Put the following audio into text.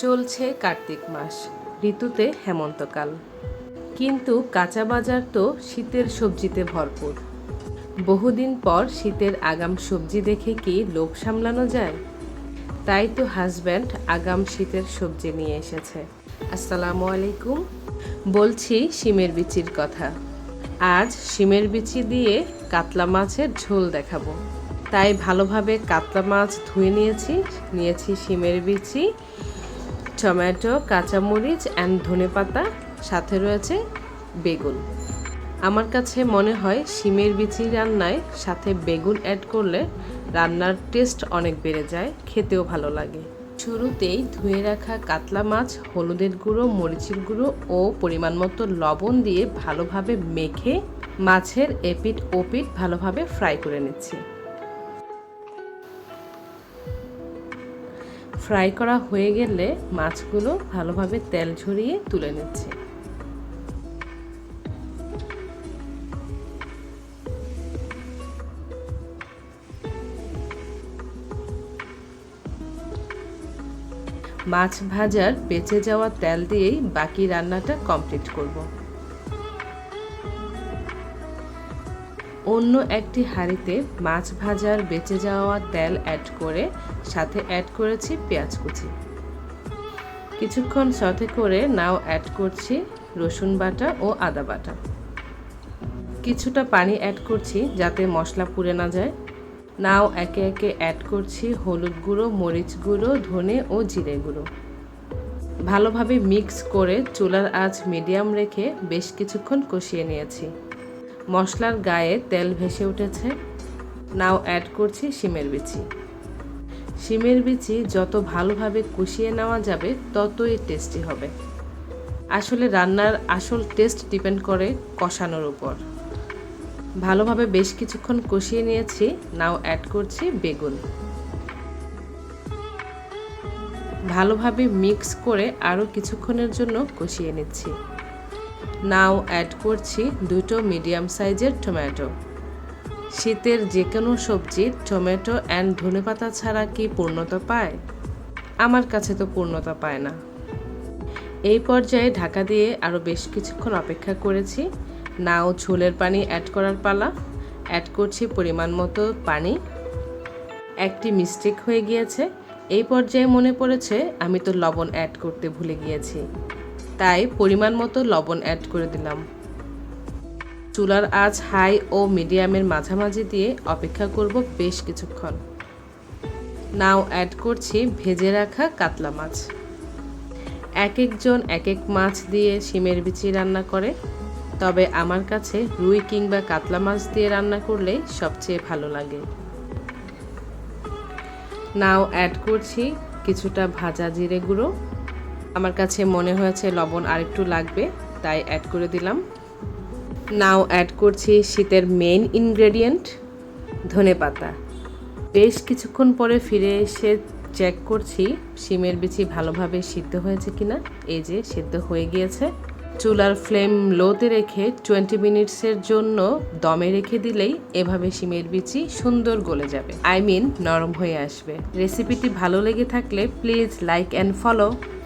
চলছে কার্তিক মাস, ঋতুতে হেমন্তকাল। কিন্তু কাঁচা বাজার তো শীতের সবজিতে ভরপুর। বহুদিন পর শীতের আগাম সবজি দেখে কি লোভ সামলানো যায়? তাই তো হাজব্যান্ড আগাম শীতের সবজি নিয়ে এসেছে। আসসালামু আলাইকুম। বলছি শিমের বিচির কথা। আজ শিমের বিচি দিয়ে কাতলা মাছের ঝোল দেখাবো। তাই ভালোভাবে কাতলা মাছ ধুয়ে নিয়েছি নিয়েছি শিমের বিচি। টমেটো, কাঁচামরিচ অ্যান্ড ধনেপাতা, সাথে রয়েছে বেগুন। আমার কাছে মনে হয় শিমের বিচি রান্নায় সাথে বেগুন অ্যাড করলে রান্নার টেস্ট অনেক বেড়ে যায়, খেতেও ভালো লাগে। শুরুতেই ধুয়ে রাখা কাতলা মাছ, হলুদের গুঁড়ো, মরিচের গুঁড়ো ও পরিমাণ মতো লবণ দিয়ে ভালোভাবে মেখে মাছের এপিট ওপিট ভালোভাবে ফ্রাই করে নিচ্ছি। ফ্রাই করা হয়ে গেলে মাছগুলো ভালোভাবে তেল ঝরিয়ে তুলে নিচ্ছি। মাছ ভাজার বেঁচে যাওয়া তেল দিয়েই বাকি রান্নাটা কমপ্লিট করব। অন্য একটি হাঁড়িতে মাছ ভাজার বেঁচে যাওয়া তেল অ্যাড করে, সাথে অ্যাড করেছি পেঁয়াজ কুচি। কিছুক্ষণ সাথে করে নাও অ্যাড করছি রসুন বাটা ও আদা বাটা। কিছুটা পানি অ্যাড করছি যাতে মশলা পুড়ে না যায়। নাও একে একে অ্যাড করছি হলুদ গুঁড়ো, মরিচ গুঁড়ো, ধনে ও জিরে গুঁড়ো। ভালোভাবে মিক্স করে চুলার আঁচ মিডিয়াম রেখে বেশ কিছুক্ষণ কষিয়ে নিয়েছি। মশলার গায়ে তেল ভেসে উঠেছে। নাও অ্যাড করছি শিমের বিচি। শিমের বিচি যত ভালোভাবে কষিয়ে নেওয়া যাবে, ততই টেস্টি হবে। আসলে রান্নার আসল টেস্ট ডিপেন্ড করে কষানোর উপর। ভালোভাবে বেশ কিছুক্ষণ কষিয়ে নিয়েছি, নাও অ্যাড করছি বেগুন। ভালোভাবে মিক্স করে আরও কিছুক্ষণের জন্য কষিয়ে নিচ্ছি। নাও অ্যাড করছি দুটো মিডিয়াম সাইজের টমেটো শীতের যে কোনো সবজি টমেটো অ্যান্ড ধনেপাতা ছাড়া কি পূর্ণতা পায়? আমার কাছে তো পূর্ণতা পায় না। এই পর্যায়ে ঢাকা দিয়ে আরও বেশ কিছুক্ষণ অপেক্ষা করেছি। নাও ঝোলের পানি অ্যাড করার পালা। অ্যাড করছি পরিমাণ মতো পানি। একটি মিস্টেক হয়ে গিয়েছে। এই পর্যায়ে মনে পড়েছে আমি তো লবণ অ্যাড করতে ভুলে গিয়েছি। তাই পরিমাণ মতো লবণ অ্যাড করে দিলাম। চুলার আঁচ হাই ও মিডিয়ামের মাঝামাঝি দিয়ে অপেক্ষা করব বেশ কিছুক্ষণ। নাও অ্যাড করছি ভেজে রাখা কাতলা মাছ। এক একজন এক এক মাছ দিয়ে শিমের বিচি রান্না করে, তবে আমার কাছে রুই কিংবা কাতলা মাছ দিয়ে রান্না করলেই সবচেয়ে ভালো লাগে। নাও অ্যাড করছি কিছুটা ভাজা জিরে গুঁড়ো। আমার কাছে মনে হয়েছে লবণ আরেকটু লাগবে, তাই অ্যাড করে দিলাম। নাও অ্যাড করছি শীতের মেইন ইনগ্রেডিয়েন্ট ধনে পাতা। বেশ কিছুক্ষণ পরে ফিরে এসে চেক করছি শিমের বিচি ভালোভাবে সিদ্ধ হয়েছে কিনা। এই যে, সিদ্ধ হয়ে গিয়েছে। চুলার ফ্লেম লোতে রেখে টোয়েন্টি মিনিটসের জন্য দমে রেখে দিলেই এভাবে শিমের বিচি সুন্দর গলে যাবে। আই মিন নরম হয়ে আসবে। রেসিপিটি ভালো লেগে থাকলে প্লিজ লাইক অ্যান্ড ফলো